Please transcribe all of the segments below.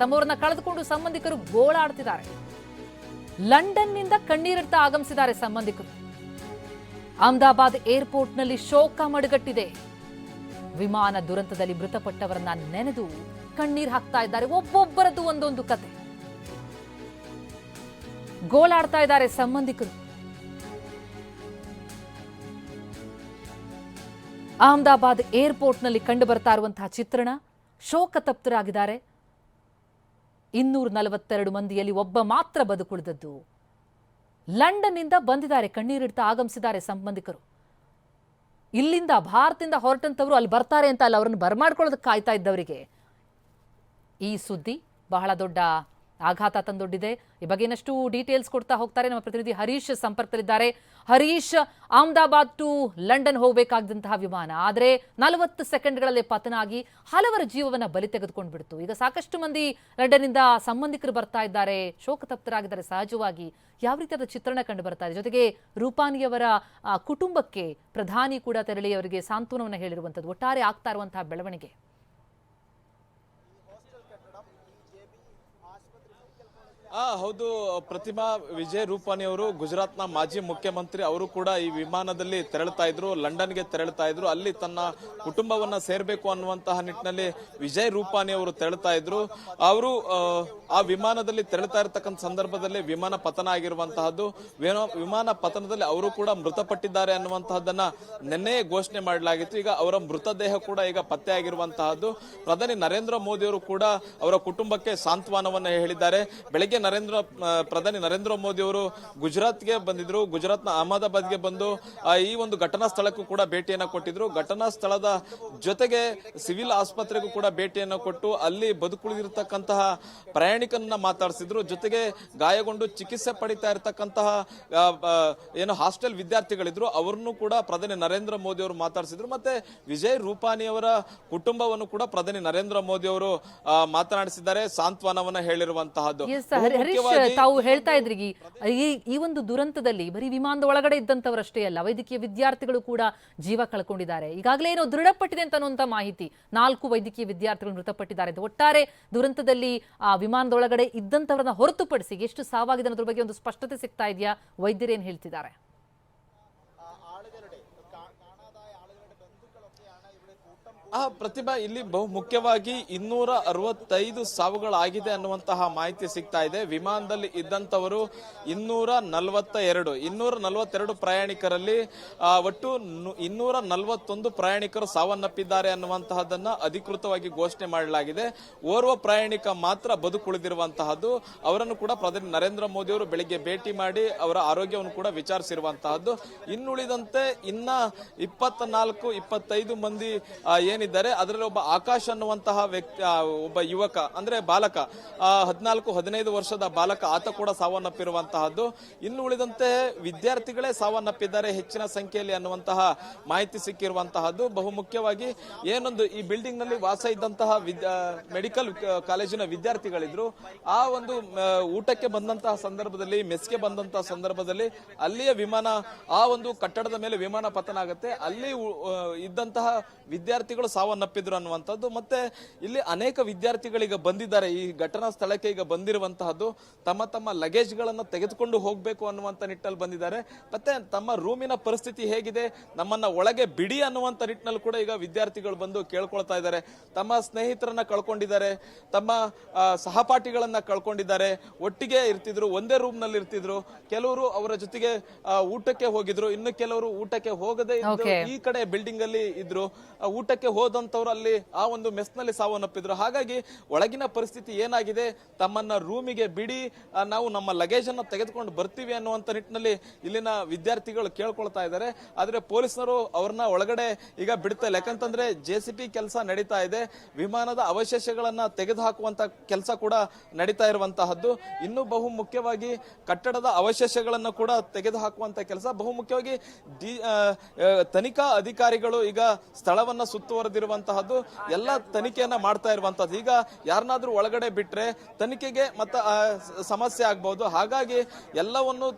ತಮ್ಮವರನ್ನ ಕಳೆದುಕೊಂಡು ಸಂಬಂಧಿಕರು ಗೋಳಾಡ್ತಿದ್ದಾರೆ. ಲಂಡನ್ನಿಂದ ಕಣ್ಣೀರಿಡ್ತಾ ಆಗಮಿಸಿದ್ದಾರೆ ಸಂಬಂಧಿಕರು. ಅಹಮದಾಬಾದ್ ಏರ್ಪೋರ್ಟ್ನಲ್ಲಿ ಶೋಕ ಮಡುಗಟ್ಟಿದೆ. ವಿಮಾನ ದುರಂತದಲ್ಲಿ ಮೃತಪಟ್ಟವರನ್ನ ನೆನೆದು ಕಣ್ಣೀರ್ ಹಾಕ್ತಾ ಇದ್ದಾರೆ. ಒಬ್ಬೊಬ್ಬರದ್ದು ಒಂದೊಂದು ಕತೆ. ಗೋಳಾಡ್ತಾ ಇದ್ದಾರೆ ಸಂಬಂಧಿಕರು. ಅಹಮದಾಬಾದ್ ಏರ್ಪೋರ್ಟ್ನಲ್ಲಿ ಕಂಡು ಬರ್ತಾ ಇರುವಂತಹ ಚಿತ್ರಣ ಶೋಕ ತಪ್ತರಾಗಿದ್ದಾರೆ. ಇನ್ನೂರ ನಲವತ್ತೆರಡು ಮಂದಿಯಲ್ಲಿ ಒಬ್ಬ ಮಾತ್ರ ಬದುಕುಳಿದದ್ದು. ಲಂಡನ್ನಿಂದ ಬಂದಿದ್ದಾರೆ ಕಣ್ಣೀರಿಡ್ತಾ ಆಗಮಿಸಿದ್ದಾರೆ ಸಂಬಂಧಿಕರು. ಇಲ್ಲಿಂದ ಭಾರತದಿಂದ ಹೊರಟಂತವರು ಅಲ್ಲಿ ಬರ್ತಾರೆ ಅಂತ ಅಲ್ಲ, ಅವರನ್ನು ಬರಮಾಡ್ಕೊಳ್ಳೋದಕ್ಕೆ ಕಾಯ್ತಾ ಇದ್ದವರಿಗೆ. ಈ ಸುದ್ದಿ ಬಹಳ ದೊಡ್ಡ ಆಘಾತ ತಂದೊಡ್ಡಿದೆ. ಈ ಬಗ್ಗೆ ಇನ್ನಷ್ಟು ಡೀಟೇಲ್ಸ್ ಕೊಡ್ತಾ ಹೋಗ್ತಾರೆ ನಮ್ಮ ಪ್ರತಿನಿಧಿ ಹರೀಶ್ ಸಂಪರ್ಕದಲ್ಲಿದ್ದಾರೆ. ಹರೀಶ್ ಅಹಮದಾಬಾದ್ ಟು ಲಂಡನ್ ಹೋಗಬೇಕಾದಂತಹ ವಿಮಾನ. ಆದರೆ ನಲವತ್ತು ಸೆಕೆಂಡ್ಗಳಲ್ಲಿ ಪತನ ಆಗಿ ಹಲವರ ಜೀವವನ್ನ ಬಲಿ ತೆಗೆದುಕೊಂಡು ಬಿಡ್ತು ಈಗ ಸಾಕಷ್ಟು ಮಂದಿ ಲಂಡನ್ನಿಂದ ಸಂಬಂಧಿಕರು ಬರ್ತಾ ಇದ್ದಾರೆ. ಶೋಕತಪ್ತರಾಗಿದ್ದಾರೆ. ಸಹಜವಾಗಿ ಯಾವ ರೀತಿಯಾದ ಚಿತ್ರಣ ಕಂಡು ಬರ್ತಾ ಇದೆ? ಜೊತೆಗೆ ರೂಪಾನಿಯವರ ಕುಟುಂಬಕ್ಕೆ ಪ್ರಧಾನಿ ಕೂಡ ತೆರಳಿ ಅವರಿಗೆ ಸಾಂತ್ವನವನ್ನು ಹೇಳಿರುವಂಥದ್ದು. ಒಟ್ಟಾರೆ ಆಗ್ತಾ ಇರುವಂತಹ ಬೆಳವಣಿಗೆ. ಆ ಹೌದು ಪ್ರತಿಮಾ ವಿಜಯ್ ರೂಪಾನಿ ಅವರು ಗುಜರಾತ್ನ ಮಾಜಿ ಮುಖ್ಯಮಂತ್ರಿ ಅವರು ಕೂಡ ಈ ವಿಮಾನದಲ್ಲಿ ತೆರಳುತ್ತಾ ಇದ್ರು ಲಂಡನ್ಗೆ ತೆರಳುತ್ತಾ ಇದ್ರು. ಅಲ್ಲಿ ತನ್ನ ಕುಟುಂಬವನ್ನ ಸೇರ್ಬೇಕು ಅನ್ನುವಂತಹ ನಿಟ್ಟಿನಲ್ಲಿ ವಿಜಯ್ ರೂಪಾನಿ ಅವರು ತೆರಳುತ್ತಾ ಇದ್ರು. ಅವರು ಆ, ವಿಮಾನದಲ್ಲಿ ತೆರಳುತ್ತಾ ಇರತಕ್ಕಂಥ ಸಂದರ್ಭದಲ್ಲಿ ವಿಮಾನ ಪತನ ಆಗಿರುವಂತಹದ್ದು ವಿಮಾನ ಪತನದಲ್ಲಿ ಅವರು ಕೂಡ ಮೃತಪಟ್ಟಿದ್ದಾರೆ ಅನ್ನುವಂತಹದ್ದನ್ನ ನಿನ್ನೆ ಘೋಷಣೆ ಮಾಡಲಾಗಿತ್ತು. ಈಗ ಅವರ ಮೃತದೇಹ ಕೂಡ ಈಗ ಪತ್ತೆ ಆಗಿರುವಂತಹದ್ದು ಪ್ರಧಾನಿ ನರೇಂದ್ರ ಮೋದಿ ಅವರು ಕೂಡ ಅವರ ಕುಟುಂಬಕ್ಕೆ ಸಾಂತ್ವನವನ್ನ ಹೇಳಿದ್ದಾರೆ. ಬೆಳಗ್ಗೆ ನರೇಂದ್ರ ಪ್ರಧಾನಿ ನರೇಂದ್ರ ಮೋದಿ ಅವರು ಗುಜರಾತ್ಗೆ ಬಂದಿದ್ರು. ಗುಜರಾತ್ನ ಅಹಮದಾಬಾದ್ಗೆ ಬಂದು ಈ ಒಂದು ಘಟನಾ ಸ್ಥಳಕ್ಕೂ ಕೂಡ ಭೇಟಿಯನ್ನ ಕೊಟ್ಟಿದ್ರು. ಘಟನಾ ಸ್ಥಳದ ಜೊತೆಗೆ ಸಿವಿಲ್ ಆಸ್ಪತ್ರೆಗೂ ಕೂಡ ಭೇಟಿಯನ್ನ ಕೊಟ್ಟು, ಅಲ್ಲಿ ಬದುಕುಳಿದಿರತಕ್ಕಂತಹ ಪ್ರಯಾಣಿಕರನ್ನ ಮಾತಾಡಿಸಿದ್ರು. ಜೊತೆಗೆ ಗಾಯಗೊಂಡು ಚಿಕಿತ್ಸೆ ಪಡಿತಾ ಇರತಕ್ಕಂತಹ ಏನು ಹಾಸ್ಟೆಲ್ ವಿದ್ಯಾರ್ಥಿಗಳಿದ್ರು. ಅವರನ್ನು ಕೂಡ ಪ್ರಧಾನಿ ನರೇಂದ್ರ ಮೋದಿ ಅವರು ಮಾತಾಡಿಸಿದ್ರು. ಮತ್ತೆ ವಿಜಯ್ ರೂಪಾನಿ ಅವರ ಕುಟುಂಬವನ್ನು ಕೂಡ ಪ್ರಧಾನಿ ನರೇಂದ್ರ ಮೋದಿ ಅವರು ಮಾತನಾಡಿಸಿದ್ದಾರೆ. ಸಾಂತ್ವನವನ್ನ ಹೇಳಿರುವಂತಹದ್ದು. ಹರೀಶ್ ತಾವು ಹೇಳ್ತಾ ಇದ್ರಿ ಈ- ಒಂದು ದುರಂತದಲ್ಲಿ ಬರೀ ವಿಮಾನದ ಒಳಗಡೆ ಇದ್ದಂತವರಷ್ಟೇ ಅಲ್ಲ ವೈದ್ಯಕೀಯ ವಿದ್ಯಾರ್ಥಿಗಳು ಕೂಡ ಜೀವ ಕಳ್ಕೊಂಡಿದ್ದಾರೆ. ಈಗಾಗಲೇ ಏನೋ ದೃಢಪಟ್ಟಿದೆ ಅಂತ ಅನ್ನುವಂತ ಮಾಹಿತಿ ನಾಲ್ಕು ವೈದ್ಯಕೀಯ ವಿದ್ಯಾರ್ಥಿಗಳು ಮೃತಪಟ್ಟಿದ್ದಾರೆ ಒಟ್ಟಾರೆ ದುರಂತದಲ್ಲಿ ಆ ವಿಮಾನದ ಒಳಗಡೆ ಇದ್ದಂತವರನ್ನ ಹೊರತುಪಡಿಸಿ ಎಷ್ಟು ಸಾವಾಗಿದೆ ಅನ್ನೋದ್ರ ಬಗ್ಗೆ ಒಂದು ಸ್ಪಷ್ಟತೆ ಸಿಗ್ತಾ ಇದೆಯಾ? ವೈದ್ಯರೇನ್ ಹೇಳ್ತಿದ್ದಾರೆ? ಆ ಪ್ರತಿಭಾ ಇಲ್ಲಿ ಬಹು ಮುಖ್ಯವಾಗಿ ಇನ್ನೂರ ಅರವತ್ತೈದು ಸಾವುಗಳಾಗಿದೆ ಅನ್ನುವಂತಹ ಮಾಹಿತಿ ಸಿಗ್ತಾ ಇದೆ. ವಿಮಾನದಲ್ಲಿ ಇದ್ದಂತವರು ಇನ್ನೂರ ನಲವತ್ತ ಎರಡು ಇನ್ನೂರ ನಲವತ್ತೆರಡು ಪ್ರಯಾಣಿಕರಲ್ಲಿ ಒಟ್ಟು ಇನ್ನೂರ ನಲವತ್ತೊಂದು ಪ್ರಯಾಣಿಕರು ಸಾವನ್ನಪ್ಪಿದ್ದಾರೆ ಅನ್ನುವಂತಹದನ್ನ ಅಧಿಕೃತವಾಗಿ ಘೋಷಣೆ ಮಾಡಲಾಗಿದೆ. ಓರ್ವ ಪ್ರಯಾಣಿಕ ಮಾತ್ರ ಬದುಕುಳಿದಿರುವಂತಹದ್ದು. ಅವರನ್ನು ಕೂಡ ಪ್ರಧಾನಿ ನರೇಂದ್ರ ಮೋದಿ ಅವರು ಬೆಳಿಗ್ಗೆ ಭೇಟಿ ಮಾಡಿ ಅವರ ಆರೋಗ್ಯವನ್ನು ಕೂಡ ವಿಚಾರಿಸಿರುವಂತಹದ್ದು. ಇನ್ನುಳಿದಂತೆ ಇನ್ನ ಇಪ್ಪತ್ತ ನಾಲ್ಕು ಇಪ್ಪತ್ತೈದು ಮಂದಿ ಏನಿದ್ದಾರೆ, ಅದರಲ್ಲಿ ಒಬ್ಬ ಆಕಾಶ್ ಅನ್ನುವಂತಹ ವ್ಯಕ್ತಿ ಒಬ್ಬ ಯುವಕ, ಅಂದ್ರೆ ಬಾಲಕ ಹದಿನಾಲ್ಕು, ಹದಿನೈದು ವರ್ಷದ ಬಾಲಕ, ಆತ ಕೂಡ ಸಾವನ್ನಪ್ಪಿರುವಂತಹದ್ದು. ಇನ್ನು ಉಳಿದಂತೆ ವಿದ್ಯಾರ್ಥಿಗಳೇ ಸಾವನ್ನಪ್ಪಿದ್ದಾರೆ ಹೆಚ್ಚಿನ ಸಂಖ್ಯೆಯಲ್ಲಿ ಅನ್ನುವಂತಹ ಮಾಹಿತಿ ಸಿಕ್ಕಿರುವಂತಹದ್ದು. ಬಹುಮುಖ್ಯವಾಗಿ ಏನೊಂದು ಈ ಬಿಲ್ಡಿಂಗ್ನಲ್ಲಿ ವಾಸ ಇದ್ದಂತಹ ಮೆಡಿಕಲ್ ಕಾಲೇಜಿನ ವಿದ್ಯಾರ್ಥಿಗಳಿದ್ರು. ಆ ಒಂದು ಊಟಕ್ಕೆ ಬಂದಂತಹ ಸಂದರ್ಭದಲ್ಲಿ, ಮೆಸ್ಗೆ ಬಂದಂತಹ ಸಂದರ್ಭದಲ್ಲಿ ಅಲ್ಲಿಯ ವಿಮಾನ, ಆ ಒಂದು ಕಟ್ಟಡದ ಮೇಲೆ ವಿಮಾನ ಪತನ ಆಗುತ್ತೆ. ಅಲ್ಲಿ ಇದ್ದಂತಹ ವಿದ್ಯಾರ್ಥಿಗಳು ಸಾವನ್ನಪ್ಪಿದ್ರು ಅನ್ನುವಂಥದ್ದು ಮತ್ತೆ ಇಲ್ಲಿ ಅನೇಕ ವಿದ್ಯಾರ್ಥಿಗಳೀಗ ಬಂದಿದ್ದಾರೆ. ಈ ಘಟನಾ ಸ್ಥಳಕ್ಕೆ ಈಗ ಬಂದಿರುವಂತಹದ್ದು ತಮ್ಮ ತಮ್ಮ ಲಗೇಜ್ ಗಳನ್ನ ತೆಗೆದುಕೊಂಡು ಹೋಗ್ಬೇಕು ಅನ್ನುವಂಥ ನಿಟ್ಟಲ್ಲಿ ಬಂದಿದ್ದಾರೆ. ಮತ್ತೆ ತಮ್ಮ ರೂಮಿನ ಪರಿಸ್ಥಿತಿ ಹೇಗಿದೆ? ನಮ್ಮನ್ನ ಒಳಗೆ ಬಿಡಿ ಅನ್ನುವಂತ ನಿಟ್ಟಿನಲ್ಲಿ ಕೂಡ ಈಗ ವಿದ್ಯಾರ್ಥಿಗಳು ಬಂದು ಕೇಳ್ಕೊಳ್ತಾ ಇದ್ದಾರೆ. ತಮ್ಮ ಸ್ನೇಹಿತರನ್ನ ಕಳ್ಕೊಂಡಿದ್ದಾರೆ ತಮ್ಮ ಸಹಪಾಠಿಗಳನ್ನ ಕಳ್ಕೊಂಡಿದ್ದಾರೆ. ಒಟ್ಟಿಗೆ ಇರ್ತಿದ್ರು ಒಂದೇ ರೂಮ್ನಲ್ಲಿ ಇರ್ತಿದ್ರು. ಕೆಲವರು ಅವರ ಜೊತೆಗೆ ಊಟಕ್ಕೆ ಹೋಗಿದ್ರು. ಇನ್ನು ಕೆಲವರು ಊಟಕ್ಕೆ ಹೋಗದೆ ಈ ಕಡೆ ಬಿಲ್ಡಿಂಗ್ ಅಲ್ಲಿ ಇದ್ರು. ಊಟಕ್ಕೆ ಹೋದಂತವ್ರು ಅಲ್ಲಿ ಆ ಒಂದು ಮೆಸ್ನಲ್ಲಿ ಸಾವನ್ನಪ್ಪಿದ್ರು ಹಾಗಾಗಿ ಒಳಗಿನ ಪರಿಸ್ಥಿತಿ ಏನಾಗಿದೆ? ತಮ್ಮನ್ನ ರೂಮಿಗೆ ಬಿಡಿ ನಾವು ನಮ್ಮ ಲಗೇಜ್ ಅನ್ನ ತೆಗೆದುಕೊಂಡು ಬರ್ತೀವಿ ಅನ್ನುವಂತ ನಿಟ್ಟಿನಲ್ಲಿ ಇಲ್ಲಿನ ವಿದ್ಯಾರ್ಥಿಗಳು ಕೇಳ್ಕೊಳ್ತಾ ಇದ್ದಾರೆ. ಆದರೆ ಪೊಲೀಸರು ಅವ್ರನ್ನ ಒಳಗಡೆ ಈಗ ಬಿಡ್ತಾ ಇಲ್ಲ ಯಾಕಂತಂದ್ರೆ ಜೆ ಕೆಲಸ ನಡೀತಾ ಇದೆ. ವಿಮಾನದ ಅವಶೇಷಗಳನ್ನ ತೆಗೆದು ಹಾಕುವಂತ ಕೆಲಸ ಕೂಡ ನಡೀತಾ ಇರುವಂತಹದ್ದು. ಇನ್ನು ಬಹು ಮುಖ್ಯವಾಗಿ ಕಟ್ಟಡದ ಅವಶೇಷಗಳನ್ನು ಕೂಡ ತೆಗೆದು ಹಾಕುವಂತ ಕೆಲಸ. ಬಹು ಮುಖ್ಯವಾಗಿ ಡಿ- ಆ, ಆ, ತನಿಖಾ ಅಧಿಕಾರಿಗಳು ಈಗ ಸ್ಥಳವನ್ನ ಸುತ್ತುವರೆದಿರುವಂತಹದ್ದು, ಎಲ್ಲ ತನಿಖೆಯನ್ನ ಮಾಡ್ತಾ ಇರುವಂತಹದ್ದು. ಈಗ ಯಾರನ್ನಾದ್ರೂ ಒಳಗಡೆ ಬಿಟ್ರೆ ತನಿಖೆಗೆ ಮತ್ತ ಸಮಸ್ಯೆ ಆಗ್ಬಹುದು. ಹಾಗಾಗಿ ಎಲ್ಲವನ್ನು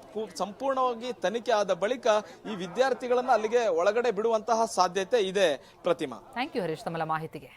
ಸಂಪೂರ್ಣವಾಗಿ ತನಿಖೆ ಆದ ಬಳಿಕ ಈ ವಿದ್ಯಾರ್ಥಿಗಳನ್ನ ಅಲ್ಲಿಗೆ ಒಳಗಡೆ ಬಿಡುವಂತಹ ಸಾಧ್ಯತೆ ಇದೆ ಪ್ರತಿಮಾ. ಥ್ಯಾಂಕ್ ಯು ಹರೀಶ್ ತಮ್ಮ ಮಾಹಿತಿಗೆ.